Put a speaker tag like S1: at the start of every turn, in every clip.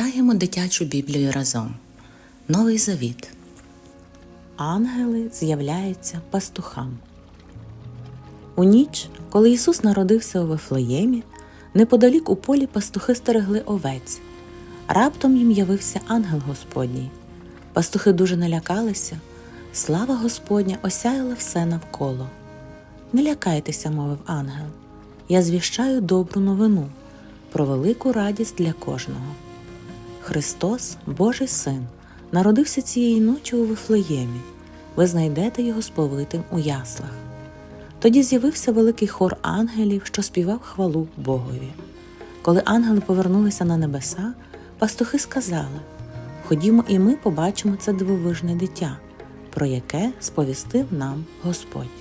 S1: Читаємо дитячу Біблію разом. Новий Завіт.
S2: Ангели з'являються пастухам. У ніч, коли Ісус народився у Вифлеємі, неподалік у полі пастухи стерегли овець. Раптом їм явився ангел Господній. Пастухи дуже налякалися. Слава Господня осяяла все навколо. Не лякайтеся, мовив ангел. Я звіщаю добру новину про велику радість для кожного. Христос, Божий Син, народився цієї ночі у Вифлеємі. Ви знайдете його сповитим у яслах. Тоді з'явився великий хор ангелів, що співав хвалу Богові. Коли ангели повернулися на небеса, пастухи сказали: Ходімо, і ми побачимо це дивовижне дитя, про яке сповістив нам Господь.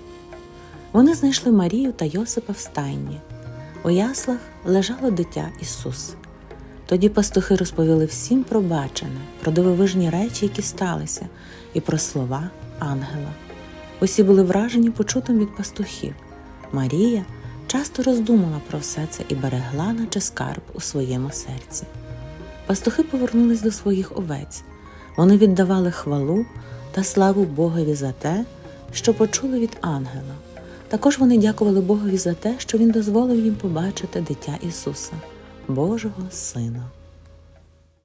S2: Вони знайшли Марію та Йосипа в стайні. У яслах лежало дитя Ісус. Тоді пастухи розповіли всім про бачене, про дивовижні речі, які сталися, і про слова ангела. Усі були вражені почутим від пастухів. Марія часто роздумала про все це і берегла, наче скарб у своєму серці. Пастухи повернулись до своїх овець. Вони віддавали хвалу та славу Богові за те, що почули від ангела. Також вони дякували Богові за те, що Він дозволив їм побачити дитя Ісуса, Божого Сина.